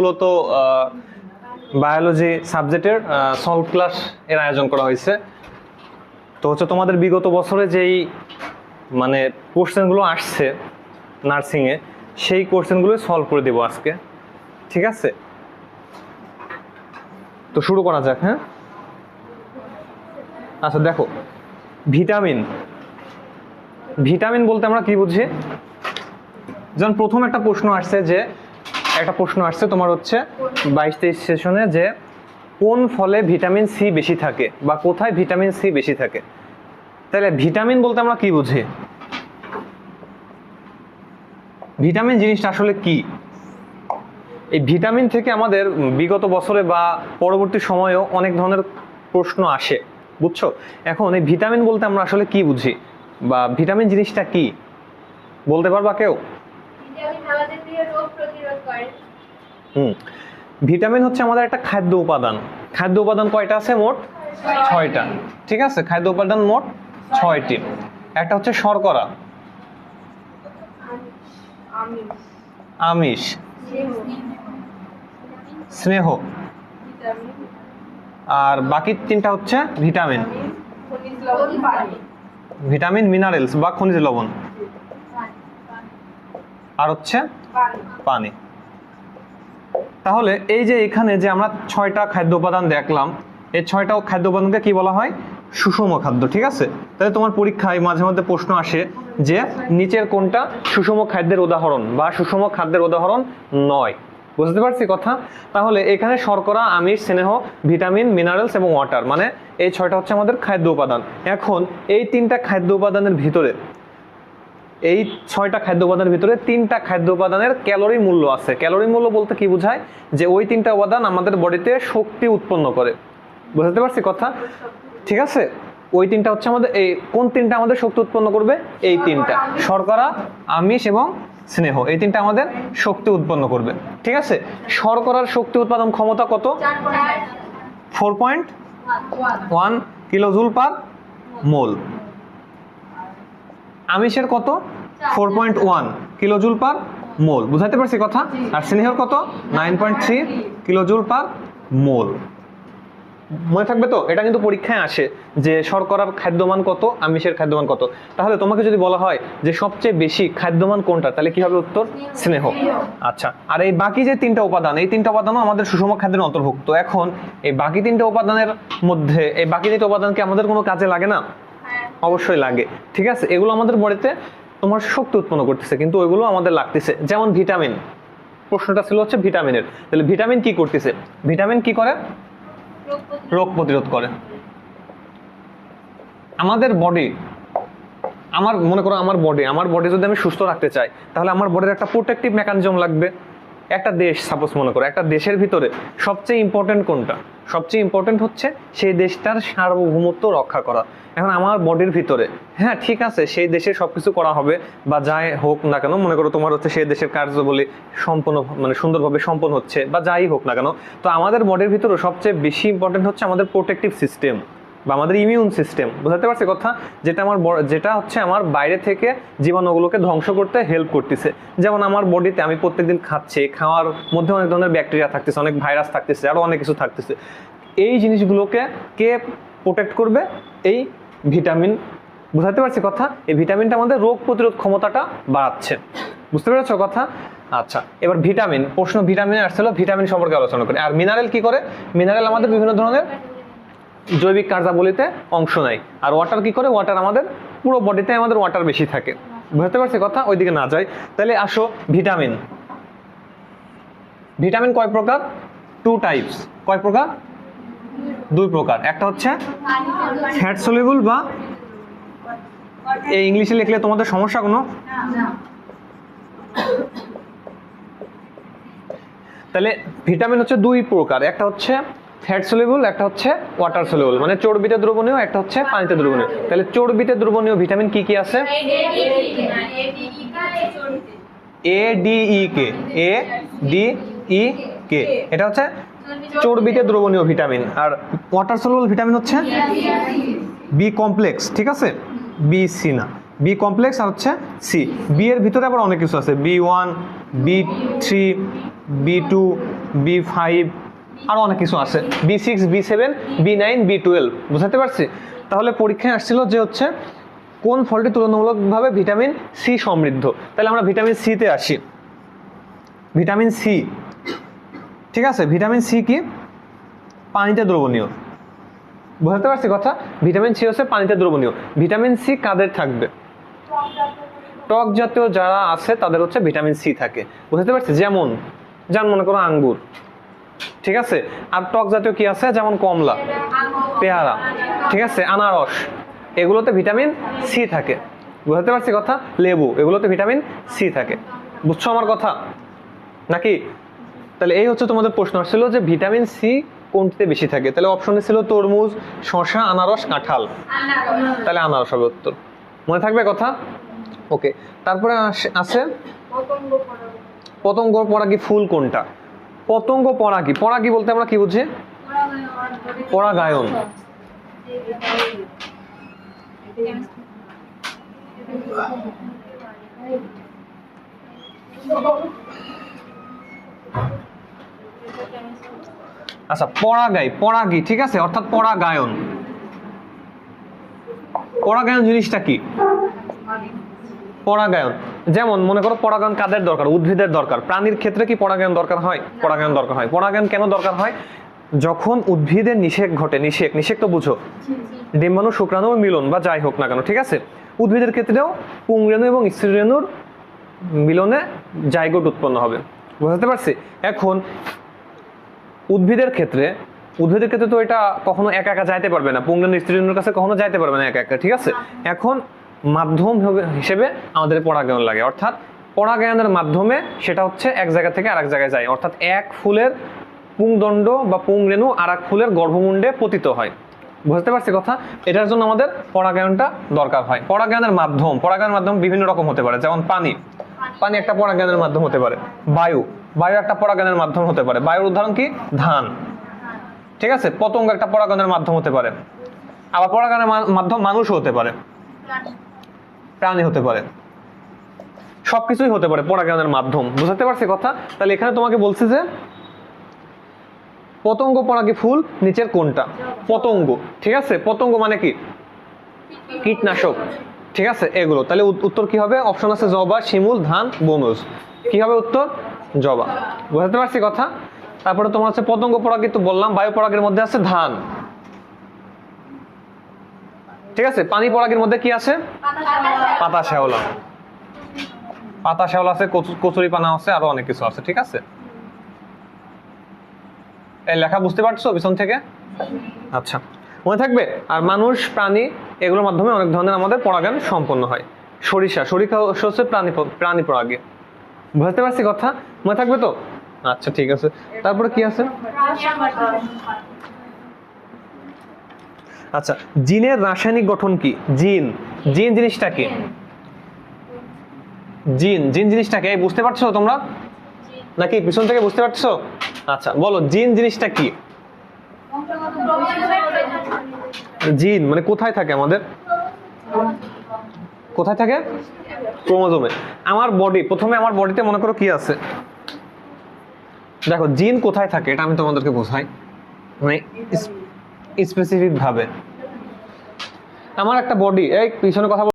মূলত বায়োলজি সাবজেক্টের solve class এর আয়োজন করা হয়েছে। তো হচ্ছে তোমাদের বিগত বছরে যেই মানে কোশ্চেনগুলো আসছে নার্সিংয়ে সেই কোশ্চেনগুলো সলভ করে দেবো আজকে। ঠিক আছে? তো শুরু করা যাক হ্যাঁ? আচ্ছা দেখো। ভিটামিন। ভিটামিন বলতে আমরা কি বুঝি? যেমন প্রথম একটা প্রশ্ন আসছে যে একটা প্রশ্ন আসছে, তোমার হচ্ছে বাইশ তেইশ সেশনে যে কোন ফলে ভিটামিন সি বেশি থাকে বা কোথায় ভিটামিন সি বেশি থাকে? তাহলে ভিটামিন বলতে আমরা কি বুঝি? ভিটামিন জিনিসটা আসলে কি? এই ভিটামিন থেকে আমাদের বিগত বছরে বা পরবর্তী সময়েও অনেক ধরনের প্রশ্ন আসে, বুঝছ? এখন এই ভিটামিন বলতে আমরা আসলে কি বুঝি? বা ভিটামিন জিনিসটা কি? বলতে পারবা কেউ? আমাদের দেহে রোগ প্রতিরোধ করে। হুম। ভিটামিন হচ্ছে আমাদের একটা খাদ্য উপাদান। খাদ্য উপাদান কয়টা আছে মোট? ছয়টা। ঠিক আছে? খাদ্য উপাদান মোট ছয়টি। একটা হচ্ছে শর্করা। আমিষ। স্নেহ। আর বাকি তিনটা হচ্ছে ভিটামিন। ভিটামিন মিনারেলস বা খনিজ লবণ। আর হচ্ছে পানি। তাহলে এই যে এখানে যে আমরা ছয়টা খাদ্য উপাদান দেখলাম, এই ছয়টা খাদ্য উপাদানকে কি বলা হয়? সুষম খাদ্য, ঠিক আছে? তাহলে তোমার পরীক্ষায় মাঝে মধ্যে প্রশ্ন আসে যে নিচের কোনটা সুষম খাদ্যের উদাহরণ বা সুষম খাদ্যের উদাহরণ নয়। বুঝতে পারছি কথা? তাহলে এখানে শর্করা, আমিষ, স্নেহ, ভিটামিন মিনারেলস এবং ওয়াটার মানে এই ছয়টা হচ্ছে আমাদের খাদ্য উপাদান। এখন এই তিনটা খাদ্য উপাদানের ভিতরে এই ছয়টা খাদ্য উপাদানের ভিতরে তিনটা খাদ্য উপাদানের ক্যালোরি মূল্য আছে। ক্যালোরি মূল্য বলতে কি বোঝায়? যে ওই তিনটা উপাদান আমাদের বডিতে শক্তি উৎপন্ন করে। বুঝতে পারছি কথা? ঠিক আছে? ওই তিনটা হচ্ছে আমাদের এই কোন তিনটা আমাদের শক্তি উৎপন্ন করবে? এই তিনটা। শর্করা আমিষ এবং স্নেহ। এই তিনটা আমাদের শক্তি উৎপন্ন করবে। ঠিক আছে? শর্করার শক্তি উৎপাদন ক্ষমতা কত? Four point one kilojoule per mole. আমিষের কত? Four point one kilojoule per mole. বুঝাতে পারছি কথা? আর স্নেহর কত? Nine point three kilojoule per mole. মনে থাকবে তো? এটা কিন্তু পরীক্ষায় আসে যে শর্করার খাদ্যমান কত আমিষের খাদ্যমান কত। তাহলে তোমাকে যদি বলা হয় যে সবচেয়ে বেশি খাদ্যমান কোনটা তাহলে কি হবে উত্তর? স্নেহ। আচ্ছা আর এই বাকি যে তিনটা উপাদান এই তিনটা উপাদানও আমাদের সুষম খাদ্যের অন্তর্ভুক্ত। এখন এই বাকি তিনটা উপাদানের মধ্যে এই বাকি তিনটা উপাদানকে আমাদের কোনো কাজে লাগে না? অবশ্যই লাগে। ঠিক আছে? এগুলো আমাদের বডিতে তোমার শক্তি উৎপন্ন করতেছে, কিন্তু ওইগুলো আমাদের লাগতেছে। যেমন ভিটামিন। প্রশ্নটা ছিল হচ্ছে ভিটামিনের। তাহলে ভিটামিন কি করতেছে? ভিটামিন কি করে? রোগ প্রতিরোধ করে। আমাদের বডি, আমার, মনে করো আমার বডি আমার বডি যদি আমি সুস্থ রাখতে চাই, তাহলে আমার বডির একটা প্রোটেক্টিভ মেকানিজম লাগবে। একটা দেশ সাপোজ মনে করো, একটা দেশের ভিতরে সবচেয়ে ইম্পর্টেন্ট কোনটা? সবচেয়ে ইম্পর্টেন্ট হচ্ছে সেই দেশটার সার্বভৌমত্ব রক্ষা করা। এখন আমার বডির ভিতরে হ্যাঁ ঠিক আছে, সেই দেশে সবকিছু করা হবে বা যাই হোক না কেন, মনে করো তোমার হচ্ছে সেই দেশের কার্যবলী সম্পন্ন মানে সুন্দরভাবে সম্পন্ন হচ্ছে বা যাই হোক না কেন, তো আমাদের বডির ভিতরে সবচেয়ে বেশি ইম্পর্টেন্ট হচ্ছে আমাদের প্রোটেক্টিভ সিস্টেম বা আমাদের ইমিউন সিস্টেম বুঝতে পারছি কথা? যেটা আমার যেটা হচ্ছে আমার বাইরে থেকে জীবাণুগুলোকে ধ্বংস করতে হেল্প করতেছে। যেমন আমার বডিতে আমি প্রত্যেকদিন খাচ্ছি, খাওয়ার মধ্যে অনেক ধরনের ব্যাকটেরিয়া থাকতেছে, অনেক ভাইরাস থাকতেছে আরও অনেক কিছু থাকতেছে। এই জিনিসগুলোকে কে প্রোটেক্ট করবে? এই ভিটামিন বুঝাতে পারছি কথা? এই ভিটামিনটা আমাদের রোগ প্রতিরোধ ক্ষমতাটা বাড়াচ্ছে। বুঝতে পেরেছ কথা? আচ্ছা এবার ভিটামিন প্রশ্ন ভিটামিন আসছিল ভিটামিন সম্পর্কে আলোচনা করি। আর মিনারেল কি করে? মিনারেল আমাদের বিভিন্ন ধরনের জৈবিক কার্যাবলীতে অংশ নেয়। আর ওয়াটার কি করে? ওয়াটার আমাদের পুরো বডিতে আমাদের ওয়াটার বেশি থাকে। বুঝতে পারছি কথা? ওইদিকে না যাই। তাহলে আসো ভিটামিন ভিটামিন কয় প্রকার? টু টাইপস কয় প্রকার? দুই প্রকার। একটা হচ্ছে ফ্যাট সলিবল বা এই ইংলিশে লিখলে তোমাদের সমস্যা কোনো? তাহলে ভিটামিন হচ্ছে দুই প্রকার। একটা হচ্ছে ফ্যাট সলিবল একটা হচ্ছে ওয়াটার সলিবল মানে চর্বিতে দ্রবণীয়, একটা হচ্ছে পানিতে দ্রবণীয়। তাহলে চর্বিতে দ্রবণীয় ভিটামিন কি কি আছে? A D E K A D E কে এটা হচ্ছে চর্বিতে দ্রবণীয় ভিটামিন আর ওয়াটার সলিবল ভিটামিন হচ্ছে বি কমপ্লেক্স ঠিক আছে? বি সি না। বি কমপ্লেক্স আর হচ্ছে সি বি এর ভিতরে আবার অনেক কিছু আছে। B one B three B two B five আরও অনেক কিছু আছে। B six B seven B nine B twelve বুঝাতে পারছি? তাহলে পরীক্ষায় আসছিল যে হচ্ছে কোন ফলটি তুলনামূলকভাবে ভিটামিন সি সমৃদ্ধ? তাহলে আমরা ভিটামিন সিতে আসি। ভিটামিন সি ঠিক আছে? ভিটামিন সি কি? পানিতে দ্রবণীয়। বুঝতে পারছি কথা? ভিটামিন সি হচ্ছে পানিতে দ্রবণীয়। ভিটামিন সি কাদের থাকবে? টক জাতীয় যারা আছে, তাদের হচ্ছে ভিটামিন সি থাকে। বুঝতে পারছি? যেমন যেমন মনে করো আঙ্গুর। ঠিক আছে? আর টক জাতীয় কি আছে? যেমন কমলা, পেয়ারা, ঠিক আছে? আনারস, এগুলোতে ভিটামিন সি থাকে। বুঝতে পারছি কথা? লেবু, এগুলোতে ভিটামিন সি থাকে। বুঝছ আমার কথা? নাকি? তাহলে এই হচ্ছে তোমাদের প্রশ্ন। আসছিল যে ভিটামিন সি কোনটিতে বেশি থাকে? তাহলে অপশনে ছিল তরমুজ, শসা, আনারস, কাঁঠাল। তাহলে আনারস হবে উত্তর। মনে থাকবে কথা? ওকে তারপরে আছে? পতঙ্গ পরাগী ফুল কোনটা? পতঙ্গ পরাগী পরাগী বলতে আমরা কি বুঝি? পরাগায়ন। আচ্ছা পরাগাই পরাগী ঠিক আছে? অর্থাৎ পরাগায়ন। পরাগায়ন জিনিসটা কি? পরাগায়ন। যেমন মনে করো পরাগায়ন কাদের দরকার? উদ্ভিদের দরকার। প্রাণীর ক্ষেত্রে কি পরাগায়ন দরকার হয়? পরাগায়ন দরকার হয়। পরাগায়ন কেন দরকার হয়? যখন উদ্ভিদের নিষেক ঘটে নিষেক নিষেক তো বুঝো। ডিম্বাণু শুক্রাণু মিলন বা যাই হোক না কেন ঠিক আছে? উদ্ভিদের ক্ষেত্রেও পুংরেণু এবং স্ত্রীরেণুর মিলনে জাইগোট উৎপন্ন হবে। বুঝতে পারছি? এখন উদ্ভিদের ক্ষেত্রে উদ্ভিদের ক্ষেত্রে তো এটা কখনো একা একা যাইতে পারবে না। পুংরেণু স্ত্রীরেণুর কাছে কখনো যাইতে পারবে না একা একা ঠিক আছে? এখন মাধ্যম হিসেবে আমাদের পরাগায়ন লাগে। অর্থাৎ পরাগায়নের মাধ্যমে সেটা হচ্ছে এক জায়গা থেকে আরেক জায়গায় যায়। অর্থাৎ এক ফুলের পুংদণ্ড বা পুংরেণু আর এক ফুলের গর্ভমুণ্ডে পতিত হয়। বুঝতে পারছি কথা? এটার জন্য আমাদের পরাগায়নটা দরকার হয়। পরাগায়নের মাধ্যম পরাগায়নের মাধ্যম বিভিন্ন রকম হতে পারে। যেমন পানি। পানি একটা পরাগায়নের মাধ্যম হতে পারে। বায়ু। বায়ু একটা পরাগায়নের মাধ্যম হতে পারে। বায়ুর উদাহরণ কি? ধান। ঠিক আছে? পতঙ্গ একটা পরাগায়নের মাধ্যম হতে পারে। আবার পরাগায়নের মাধ্যম মানুষও হতে পারে। প্রাণী হতে পারে। সবকিছুই হতে পারে পরাগায়নের মাধ্যম। বুঝতে পারছি কথা? তাহলে এখানে তোমাকে বলছি যে, পতঙ্গ পরাগী ফুল? নিচের কোনটা? পতঙ্গ। ঠিক আছে? পতঙ্গ মানে কি? কীটনাশক। ঠিক আছে? এগুলো। তাহলে উত্তর কি হবে? অপশন আছে জবা, শিমুল, ধান, বনজ। কি হবে উত্তর? জবা। বুঝতে পারছি কথা? তারপরে তোমার হচ্ছে পতঙ্গ পরাগী তো বললাম, বায়ু পরাগের মধ্যে আছে ধান। ঠিক আছে, পানি পরাগের মধ্যে কি আছে? পাতা শ্যাওলা। পাতা শ্যাওলা আছে, কচু- কচুরি পানা আছে, আরও অনেক কিছু আছে, ঠিক আছে? এই লেখা বুঝতে পারছ পিছন থেকে? আচ্ছা। মনে থাকবে, আর মানুষ, প্রাণী, এগুলোর মাধ্যমে অনেক ধরনের আমাদের পরাগায়ন সম্পন্ন হয়। সরিষা সরিষা হচ্ছে প্রাণী প্রাণী পরাগে। বুঝতে পারছি কথা? মনে থাকবে তো? আচ্ছা ঠিক আছে। তারপরে কি আছে? আচ্ছা জিনের রাসায়নিক গঠন কি? জিন। জিন জিনিসটা কি? জিন। জিন। জিনিসটা কি? বুঝতে পারছ তোমরা? নাকি পিছন থেকে বুঝতে পারছ? আচ্ছা বলো জিন জিনিসটা কি? জিন মানে কোথায় থাকে আমাদের? কোথায় থাকে? ক্রোমোজোমে। আমার বডি প্রথমে আমার বডিতে মনে করো কি আছে? দেখো জিন কোথায় থাকে এটা আমি তোমাদেরকে বোঝাই। মানে স্পেসিফিক ভাবে। আমার একটা বডি এই পিছনে কথা